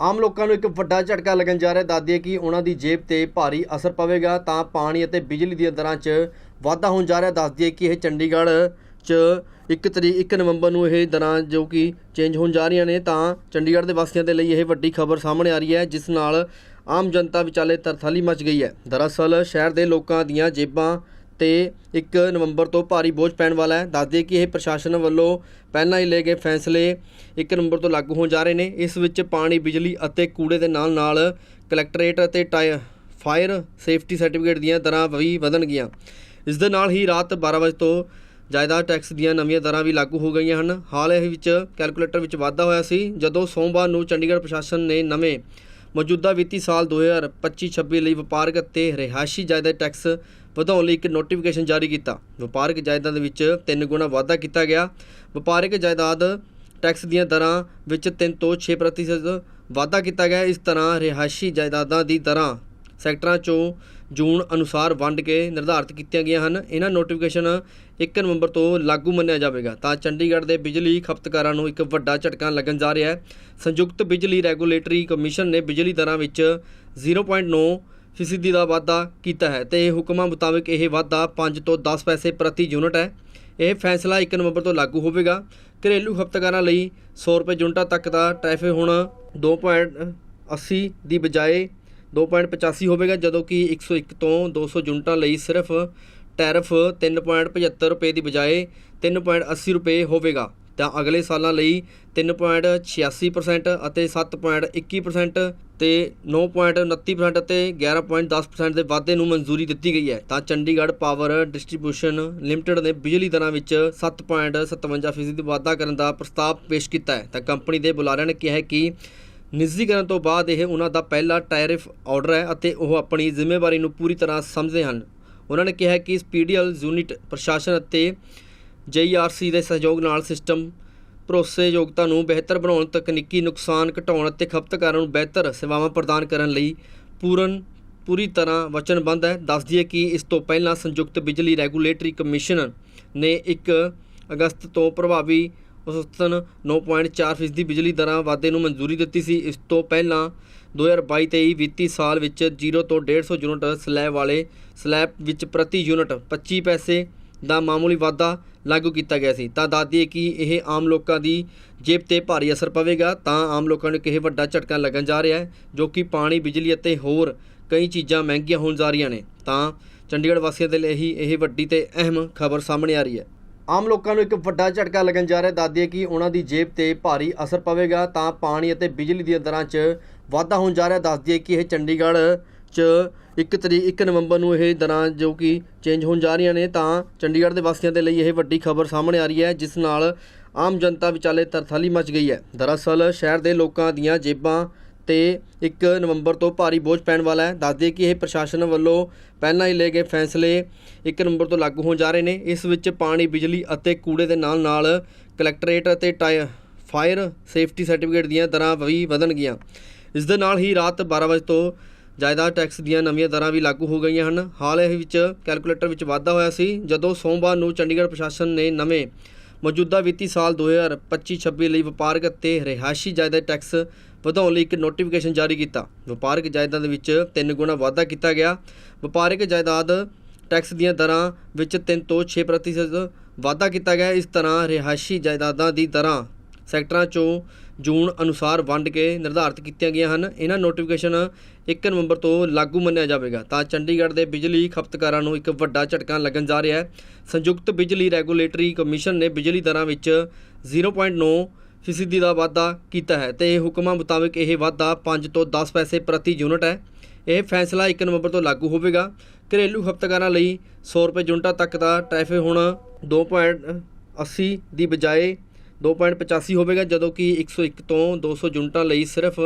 ਆਮ ਲੋਕਾਂ ਨੂੰ ਇੱਕ ਵੱਡਾ ਝਟਕਾ ਲੱਗਣ ਜਾ ਰਿਹਾ। ਦੱਸਦੀ ਹੈ ਕਿ ਉਹਨਾਂ ਦੀ ਜੇਬ ਤੇ ਭਾਰੀ ਅਸਰ ਪਵੇਗਾ ਤਾਂ ਪਾਣੀ ਅਤੇ ਬਿਜਲੀ ਦੀਆਂ ਦਰਾਂ 'ਚ ਵਾਧਾ ਹੋਣ ਜਾ ਰਿਹਾ। ਦੱਸਦੀ ਹੈ ਕਿ ਇਹ ਚੰਡੀਗੜ੍ਹ 'ਚ ਇੱਕ ਤਰੀਕ 1 ਨਵੰਬਰ ਨੂੰ ਇਹ ਦਰਾਂ ਜੋ ਕਿ ਚੇਂਜ ਹੋਣ ਜਾ ਰਹੀਆਂ ਨੇ ਤਾਂ ਚੰਡੀਗੜ੍ਹ ਦੇ ਵਾਸੀਆਂ ਦੇ ਲਈ ਇਹ ਵੱਡੀ ਖਬਰ ਸਾਹਮਣੇ ਆ ਰਹੀ ਹੈ, ਜਿਸ ਨਾਲ ਆਮ ਜਨਤਾ ਵਿਚਾਲੇ ਤਰਥਾਲੀ ਮਚ ਗਈ ਹੈ। ਦਰਅਸਲ ਸ਼ਹਿਰ ਦੇ ਲੋਕਾਂ ਦੀਆਂ ਜੇਬਾਂ ਤੇ 1 ਨਵੰਬਰ ਤੋਂ ਭਾਰੀ ਬੋਝ ਪੈਣ ਵਾਲਾ ਹੈ। ਦੱਸਦੇ ਕਿ ਇਹ ਪ੍ਰਸ਼ਾਸਨ ਵੱਲੋਂ ਪਹਿਲਾਂ ਹੀ ਲਏ ਗਏ ਫੈਸਲੇ 1 ਨਵੰਬਰ ਤੋਂ ਲਾਗੂ ਹੋਣ ਜਾ ਰਹੇ ਨੇ। ਇਸ ਵਿੱਚ ਪਾਣੀ, ਬਿਜਲੀ ਅਤੇ ਕੂੜੇ ਦੇ ਨਾਲ ਨਾਲ ਕਲੈਕਟਰੇਟ ਅਤੇ ਟਾਇ- ਫਾਇਰ ਸੇਫਟੀ ਸਰਟੀਫਿਕੇਟ ਦੀਆਂ ਦਰਾਂ ਵੀ ਵਧਣਗੀਆਂ। ਇਸ ਦੇ ਨਾਲ ਹੀ ਰਾਤ 12 ਵਜੇ ਤੋਂ ਜਾਇਦਾਦ ਟੈਕਸ ਦੀਆਂ ਨਵੀਆਂ ਦਰਾਂ ਵੀ ਲਾਗੂ ਹੋ ਗਈਆਂ ਹਨ। ਹਾਲ ਇਹ ਵਿੱਚ ਕੈਲਕੂਲੇਟਰ ਵਿੱਚ ਵਾਧਾ ਹੋਇਆ ਸੀ। ਜਦੋਂ ਸੋਮਵਾਰ ਨੂੰ ਚੰਡੀਗੜ੍ਹ ਪ੍ਰਸ਼ਾਸਨ ਨੇ ਨਵੇਂ ਮੌਜੂਦਾ ਵਿੱਤੀ ਸਾਲ 2025-26 ਲਈ ਵਪਾਰਕ ਅਤੇ ਰਿਹਾਇਸ਼ੀ ਜਾਇਦਾਦ ਟੈਕਸ ਵਧਾਉਣ ਲਈ ਇੱਕ ਨੋਟੀਫਿਕੇਸ਼ਨ ਜਾਰੀ ਕੀਤਾ। ਵਪਾਰਕ ਜਾਇਦਾਦ ਵਿੱਚ 3 ਗੁਣਾ ਵਾਧਾ ਕੀਤਾ ਗਿਆ। ਵਪਾਰਕ ਜਾਇਦਾਦ ਟੈਕਸ ਦੀਆਂ ਦਰਾਂ ਵਿੱਚ 3 ਤੋਂ 6% ਵਾਧਾ ਕੀਤਾ ਗਿਆ। ਇਸ ਤਰ੍ਹਾਂ ਰਿਹਾਇਸ਼ੀ ਜਾਇਦਾਦਾਂ ਦੀ ਦਰਾਂ ਸੈਕਟਰਾਂ 'ਚੋਂ ਜੂਨ ਅਨੁਸਾਰ ਵੰਡ ਕੇ ਨਿਰਧਾਰਿਤ ਕੀਤੀਆਂ ਗਈਆਂ ਹਨ। ਇਹਨਾਂ ਨੋਟੀਫਿਕੇਸ਼ਨ 1 ਨਵੰਬਰ ਤੋਂ ਲਾਗੂ ਮੰਨਿਆ ਜਾਵੇਗਾ। ਤਾਂ ਚੰਡੀਗੜ੍ਹ ਦੇ ਬਿਜਲੀ ਖਪਤਕਾਰਾਂ ਨੂੰ ਇੱਕ ਵੱਡਾ ਝਟਕਾ ਲੱਗਣ ਜਾ ਰਿਹਾ ਹੈ। ਸੰਯੁਕਤ ਬਿਜਲੀ ਰੈਗੂਲੇਟਰੀ ਕਮਿਸ਼ਨ ਨੇ ਬਿਜਲੀ ਦਰਾਂ ਵਿੱਚ 0.9 ਫੀਸਦੀ ਦਾ ਵਾਧਾ ਕੀਤਾ ਹੈ ਤੇ ਇਹ ਹੁਕਮਾਂ ਮੁਤਾਬਕ ਇਹ ਵਾਧਾ 5 ਤੋਂ 10 ਪੈਸੇ ਪ੍ਰਤੀ ਯੂਨਿਟ ਹੈ। ਇਹ ਫੈਸਲਾ 1 ਨਵੰਬਰ ਤੋਂ ਲਾਗੂ ਹੋਵੇਗਾ। ਘਰੇਲੂ ਖਪਤਕਾਰਾਂ ਲਈ 100 ਰੁਪਏ ਯੂਨਿਟਾਂ ਤੱਕ ਦਾ ਟੈਰਿਫ ਹੁਣ 2.80 ਦੀ ਬਜਾਏ 2.85 ਹੋਵੇਗਾ, ਜਦੋਂ ਕਿ 101 ਤੋਂ 200 ਯੂਨਿਟਾਂ ਲਈ ਸਿਰਫ ਟੈਰਿਫ 3.75 ਰੁਪਏ ਦੀ ਬਜਾਏ 3.80 ਰੁਪਏ ਹੋਵੇਗਾ। ਤਾਂ ਅਗਲੇ ਸਾਲਾਂ ਲਈ 3.86% ਅਤੇ 7.21% ਤੇ 9.29% ਅਤੇ 11.10% ਦੇ ਵਾਧੇ ਨੂੰ ਮਨਜ਼ੂਰੀ ਦਿੱਤੀ ਗਈ ਹੈ। ਤਾਂ ਚੰਡੀਗੜ੍ਹ ਪਾਵਰ ਡਿਸਟ੍ਰੀਬਿਊਸ਼ਨ ਲਿਮਟਿਡ ਨੇ ਬਿਜਲੀ ਦਰਾਂ ਵਿੱਚ 7.57% ਦੀ ਵਾਧਾ ਕਰਨ ਦਾ ਪ੍ਰਸਤਾਵ ਪੇਸ਼ ਕੀਤਾ ਹੈ। ਤਾਂ ਕੰਪਨੀ ਦੇ ਬੁਲਾਰਿਆਂ ਨੇ ਕਿਹਾ ਹੈ ਕਿ ਨਿੱਜੀਕਰਨ ਤੋਂ ਬਾਅਦ ਇਹ ਉਹਨਾਂ ਦਾ ਪਹਿਲਾ ਟੈਰਿਫ ਆਰਡਰ ਹੈ ਅਤੇ ਉਹ ਆਪਣੀ ਜ਼ਿੰਮੇਵਾਰੀ ਨੂੰ ਪੂਰੀ ਤਰ੍ਹਾਂ ਸਮਝਦੇ ਹਨ। ਉਹਨਾਂ ਨੇ ਕਿਹਾ ਕਿ ਸਪੀਡੀਐਲ ਯੂਨਿਟ ਪ੍ਰਸ਼ਾਸਨ ਅਤੇ ਜੀਆਰਸੀ ਦੇ ਸਹਿਯੋਗ ਨਾਲ ਸਿਸਟਮ ਭਰੋਸੇਯੋਗਤਾ ਨੂੰ ਬਿਹਤਰ ਬਣਾਉਣ, ਤਕਨੀਕੀ ਨੁਕਸਾਨ ਘਟਾਉਣ ਅਤੇ ਖਪਤਕਾਰਾਂ ਨੂੰ ਬਿਹਤਰ ਸੇਵਾਵਾਂ ਪ੍ਰਦਾਨ ਕਰਨ ਲਈ ਪੂਰਨ, ਪੂਰੀ ਤਰ੍ਹਾਂ ਵਚਨਬੱਧ ਹੈ। ਦੱਸਦੀ ਹੈ ਕਿ ਇਸ ਤੋਂ ਪਹਿਲਾਂ ਸੰਯੁਕਤ ਬਿਜਲੀ ਰੈਗੂਲੇਟਰੀ ਕਮਿਸ਼ਨ ਨੇ 1 ਅਗਸਤ ਤੋਂ ਪ੍ਰਭਾਵੀ ਔਸਤਨ 9.4% ਦੀ ਬਿਜਲੀ ਦਰਾਂ ਵਾਧੇ ਨੂੰ ਮਨਜ਼ੂਰੀ ਦਿੱਤੀ ਸੀ। ਇਸ ਤੋਂ ਪਹਿਲਾਂ 2022-23 ਵਿੱਤੀ ਸਾਲ ਵਿੱਚ 0 ਤੋਂ 150 ਯੂਨਿਟ ਸਲੈਬ ਵਾਲੇ ਸਲੈਬ ਵਿੱਚ ਪ੍ਰਤੀ ਯੂਨਿਟ 25 ਪੈਸੇ ਦਾ ਮਾਮੂਲੀ ਵਾਧਾ ਲਾਗੂ ਕੀਤਾ ਗਿਆ ਸੀ। ਤਾਂ ਦੱਸਦੀ ਕਿ ਇਹ ਆਮ ਲੋਕਾਂ ਦੀ ਜੇਬ ਤੇ ਭਾਰੀ ਅਸਰ ਪਵੇਗਾ। ਤਾਂ ਆਮ ਲੋਕਾਂ ਨੂੰ ਇੱਕ ਇਹ ਵੱਡਾ ਝਟਕਾ ਲੱਗਣ ਜਾ ਰਿਹਾ ਹੈ, ਜੋ ਕਿ ਪਾਣੀ, ਬਿਜਲੀ ਅਤੇ ਹੋਰ ਕਈ ਚੀਜ਼ਾਂ ਮਹਿੰਗੀਆਂ ਹੋਣ ਜਾ ਰਹੀਆਂ ਨੇ। ਤਾਂ ਚੰਡੀਗੜ੍ਹ ਵਾਸੀਆਂ ਦੇ ਲਈ ਹੀ ਇਹ ਵੱਡੀ ਤੇ ਅਹਿਮ ਖਬਰ ਸਾਹਮਣੇ ਆ ਰਹੀ ਹੈ। ਆਮ ਲੋਕਾਂ ਨੂੰ ਇੱਕ ਵੱਡਾ ਝਟਕਾ ਲੱਗਣ ਜਾ ਰਿਹਾ ਦੱਸਦੀ ਕਿ ਉਹਨਾਂ ਦੀ ਜੇਬ ਤੇ ਭਾਰੀ ਅਸਰ ਪਵੇਗਾ। ਤਾਂ ਪਾਣੀ ਅਤੇ ਬਿਜਲੀ ਦੀਆਂ ਦਰਾਂ 'ਚ ਵਾਧਾ ਹੋਣ ਜਾ ਰਿਹਾ ਦੱਸਦੀ ਹੈ ਕਿ ਇਹ ਚੰਡੀਗੜ੍ਹ 'ਚ ਇੱਕ ਤਰੀਕ 1 ਨਵੰਬਰ ਨੂੰ ਇਹ ਦਰਾਂ ਜੋ ਕਿ ਚੇਂਜ ਹੋਣ ਜਾ ਰਹੀਆਂ ਨੇ, ਤਾਂ ਚੰਡੀਗੜ੍ਹ ਦੇ ਵਾਸੀਆਂ ਦੇ ਲਈ ਇਹ ਵੱਡੀ ਖਬਰ ਸਾਹਮਣੇ ਆ ਰਹੀ ਹੈ, ਜਿਸ ਨਾਲ ਆਮ ਜਨਤਾ ਵਿਚਾਲੇ ਤਰਥਾਲੀ ਮਚ ਗਈ ਹੈ। ਦਰਅਸਲ, ਸ਼ਹਿਰ ਦੇ ਲੋਕਾਂ ਦੀਆਂ ਜੇਬਾਂ ਤੇ 1 ਨਵੰਬਰ ਤੋਂ ਭਾਰੀ ਬੋਝ ਪੈਣ ਵਾਲਾ ਹੈ। ਦੱਸਦੇ ਕਿ ਇਹ ਪ੍ਰਸ਼ਾਸਨ ਵੱਲੋਂ ਪਹਿਲਾਂ ਹੀ ਲਏ ਗਏ ਫੈਸਲੇ 1 ਨਵੰਬਰ ਤੋਂ ਲਾਗੂ ਹੋਣ ਜਾ ਰਹੇ ਨੇ। ਇਸ ਵਿੱਚ ਪਾਣੀ, ਬਿਜਲੀ ਅਤੇ ਕੂੜੇ ਦੇ ਨਾਲ ਨਾਲ ਕਲੈਕਟਰੇਟ ਅਤੇ ਟਾਇ- ਫਾਇਰ ਸੇਫਟੀ ਸਰਟੀਫਿਕੇਟ ਦੀਆਂ ਦਰਾਂ ਵੀ ਵਧਣਗੀਆਂ। ਇਸ ਦੇ ਨਾਲ ਹੀ ਰਾਤ 12 ਵਜੇ ਤੋਂ ਜਾਇਦਾਦ ਟੈਕਸ ਦੀਆਂ ਨਵੀਆਂ ਦਰਾਂ ਵੀ ਲਾਗੂ ਹੋ ਗਈਆਂ ਹਨ। ਹਾਲ ਇਹ ਵਿੱਚ ਕੈਲਕੂਲੇਟਰ ਵਿੱਚ ਵਾਧਾ ਹੋਇਆ ਸੀ, ਜਦੋਂ ਸੋਮਵਾਰ ਨੂੰ ਚੰਡੀਗੜ੍ਹ ਪ੍ਰਸ਼ਾਸਨ ਨੇ ਨਵੇਂ ਮੌਜੂਦਾ ਵਿੱਤੀ ਸਾਲ 2025-26 ਲਈ ਵਪਾਰਕ ਅਤੇ ਰਿਹਾਇਸ਼ੀ ਜਾਇਦਾਦ ਟੈਕਸ ਵਧਾਉਣ ਲਈ ਇੱਕ ਨੋਟੀਫਿਕੇਸ਼ਨ ਜਾਰੀ ਕੀਤਾ। ਵਪਾਰਕ ਜਾਇਦਾਦ ਵਿੱਚ 3 ਗੁਣਾ ਵਾਧਾ ਕੀਤਾ ਗਿਆ। ਵਪਾਰਕ ਜਾਇਦਾਦ ਟੈਕਸ ਦੀਆਂ ਦਰਾਂ ਵਿੱਚ 3 ਤੋਂ 6% ਵਾਧਾ ਕੀਤਾ ਗਿਆ। ਇਸ ਤਰ੍ਹਾਂ ਰਿਹਾਇਸ਼ੀ ਜਾਇਦਾਦਾਂ ਦੀ ਦਰਾਂ ਸੈਕਟਰਾਂ 'ਚੋਂ ਜੂਨ ਅਨੁਸਾਰ ਵੰਡ ਕੇ ਨਿਰਧਾਰਿਤ ਕੀਤੀਆਂ ਗਈਆਂ ਹਨ। ਇਹਨਾਂ ਨੋਟੀਫਿਕੇਸ਼ਨ 1 ਨਵੰਬਰ ਤੋਂ ਲਾਗੂ ਮੰਨਿਆ ਜਾਵੇਗਾ। ਤਾਂ ਚੰਡੀਗੜ੍ਹ ਦੇ ਬਿਜਲੀ ਖਪਤਕਾਰਾਂ ਨੂੰ ਇੱਕ ਵੱਡਾ ਝਟਕਾ ਲੱਗਣ ਜਾ ਰਿਹਾ ਹੈ। ਸੰਯੁਕਤ ਬਿਜਲੀ ਰੈਗੂਲੇਟਰੀ ਕਮਿਸ਼ਨ ਨੇ ਬਿਜਲੀ ਦਰਾਂ ਵਿੱਚ 0.9 ਫੀਸਦੀ ਦਾ ਵਾਧਾ ਕੀਤਾ ਹੈ ਤੇ ਇਹ ਹੁਕਮਾਂ ਮੁਤਾਬਕ ਇਹ ਵਾਧਾ 5 ਤੋਂ 10 ਪੈਸੇ ਪ੍ਰਤੀ ਯੂਨਿਟ ਹੈ। ਇਹ ਫੈਸਲਾ 1 ਨਵੰਬਰ ਤੋਂ ਲਾਗੂ ਹੋਵੇਗਾ। ਘਰੇਲੂ ਖਪਤਕਾਰਾਂ ਲਈ 100 ਰੁਪਏ ਯੂਨਿਟਾਂ ਤੱਕ ਦਾ ਟੈਰਿਫ ਹੁਣ 2.80 ਦੀ ਬਜਾਏ 2.85 ਹੋਵੇਗਾ, ਜਦੋਂ ਕਿ 101 ਤੋਂ 200 ਯੂਨਿਟਾਂ ਲਈ ਸਿਰਫ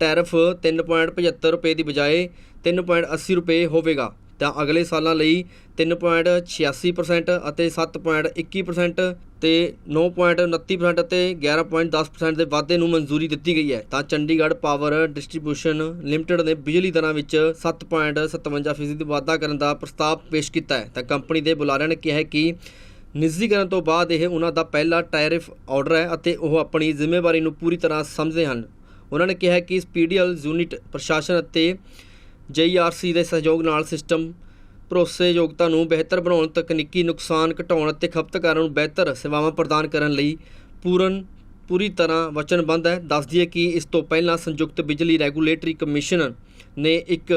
ਟੈਰਿਫ 3.75 ਰੁਪਏ ਦੀ ਬਜਾਏ 3.80 ਰੁਪਏ ਹੋਵੇਗਾ। ਤਾਂ ਅਗਲੇ ਸਾਲਾਂ ਲਈ 3.86% ਅਤੇ 7.21% ਤੇ 9.29% ਅਤੇ 11.10% ਦੇ ਵਾਧੇ ਨੂੰ ਮਨਜ਼ੂਰੀ ਦਿੱਤੀ ਗਈ ਹੈ। ਤਾਂ ਚੰਡੀਗੜ੍ਹ ਪਾਵਰ ਡਿਸਟ੍ਰੀਬਿਊਸ਼ਨ ਲਿਮਟਿਡ ਨੇ ਬਿਜਲੀ ਦਰਾਂ ਵਿੱਚ 7.57% ਦੀ ਵਾਧਾ ਕਰਨ ਦਾ ਪ੍ਰਸਤਾਵ ਪੇਸ਼ ਕੀਤਾ ਹੈ। ਤਾਂ ਕੰਪਨੀ ਦੇ ਬੁਲਾਰਿਆਂ ਨੇ ਕਿਹਾ ਹੈ ਕਿ ਨਿੱਜੀਕਰਨ ਤੋਂ ਬਾਅਦ ਇਹ ਉਹਨਾਂ ਦਾ ਪਹਿਲਾ ਟੈਰਿਫ ਆਰਡਰ ਹੈ ਅਤੇ ਉਹ ਆਪਣੀ ਜ਼ਿੰਮੇਵਾਰੀ ਨੂੰ ਪੂਰੀ ਤਰ੍ਹਾਂ ਸਮਝਦੇ ਹਨ। ਉਹਨਾਂ ਨੇ ਕਿਹਾ ਕਿ ਸਪੀਡੀਅਲ ਯੂਨਿਟ ਪ੍ਰਸ਼ਾਸਨ ਅਤੇ ਜੀਆਰਸੀ ਦੇ ਸਹਿਯੋਗ ਨਾਲ ਸਿਸਟਮ ਭਰੋਸੇਯੋਗਤਾ ਨੂੰ ਬਿਹਤਰ ਬਣਾਉਣ, ਤਕਨੀਕੀ ਨੁਕਸਾਨ ਘਟਾਉਣ ਅਤੇ ਖਪਤਕਾਰਾਂ ਨੂੰ ਬਿਹਤਰ ਸੇਵਾਵਾਂ ਪ੍ਰਦਾਨ ਕਰਨ ਲਈ ਪੂਰਨ, ਪੂਰੀ ਤਰ੍ਹਾਂ ਵਚਨਬੱਧ ਹੈ। ਦੱਸ ਦਈਏ ਕਿ ਇਸ ਤੋਂ ਪਹਿਲਾਂ ਸੰਯੁਕਤ ਬਿਜਲੀ ਰੈਗੂਲੇਟਰੀ ਕਮਿਸ਼ਨ ਨੇ 1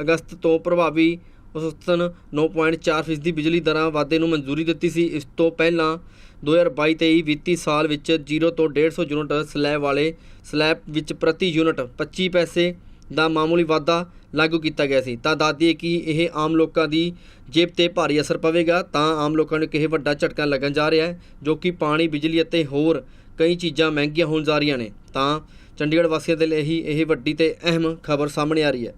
ਅਗਸਤ ਤੋਂ ਪ੍ਰਭਾਵੀ ਔਸਤਨ 9.4% ਫੀਸਦੀ ਬਿਜਲੀ ਦਰਾਂ ਵਾਧੇ ਨੂੰ ਮਨਜ਼ੂਰੀ ਦਿੱਤੀ ਸੀ। ਇਸ ਤੋਂ ਪਹਿਲਾਂ 2022-23 ਵਿੱਤੀ ਸਾਲ ਵਿੱਚ 0 ਤੋਂ 150 ਯੂਨਿਟ ਸਲੈਬ ਵਾਲੇ ਸਲੈਬ ਵਿੱਚ ਪ੍ਰਤੀ ਯੂਨਿਟ 25 ਪੈਸੇ ਦਾ ਮਾਮੂਲੀ ਵਾਧਾ ਲਾਗੂ ਕੀਤਾ ਗਿਆ ਸੀ। ਤਾਂ ਦੱਸਦੀਏ ਕਿ ਇਹ ਆਮ ਲੋਕਾਂ ਦੀ ਜੇਬ ਤੇ ਭਾਰੀ ਅਸਰ ਪਵੇਗਾ। ਤਾਂ ਆਮ ਲੋਕਾਂ ਨੂੰ ਕਿਹੇ ਵੱਡਾ ਝਟਕਾ ਲੱਗਣ ਜਾ ਰਿਹਾ ਹੈ, ਜੋ ਕਿ ਪਾਣੀ, ਬਿਜਲੀ ਅਤੇ ਹੋਰ ਕਈ ਚੀਜ਼ਾਂ ਮਹਿੰਗੀਆਂ ਹੋਣ ਜਾ ਰਹੀਆਂ ਨੇ। ਤਾਂ ਚੰਡੀਗੜ੍ਹ ਵਾਸੀਆਂ ਦੇ ਲਈ ਹੀ ਇਹ ਵੱਡੀ ਤੇ ਅਹਿਮ ਖਬਰ ਸਾਹਮਣੇ ਆ ਰਹੀ ਹੈ।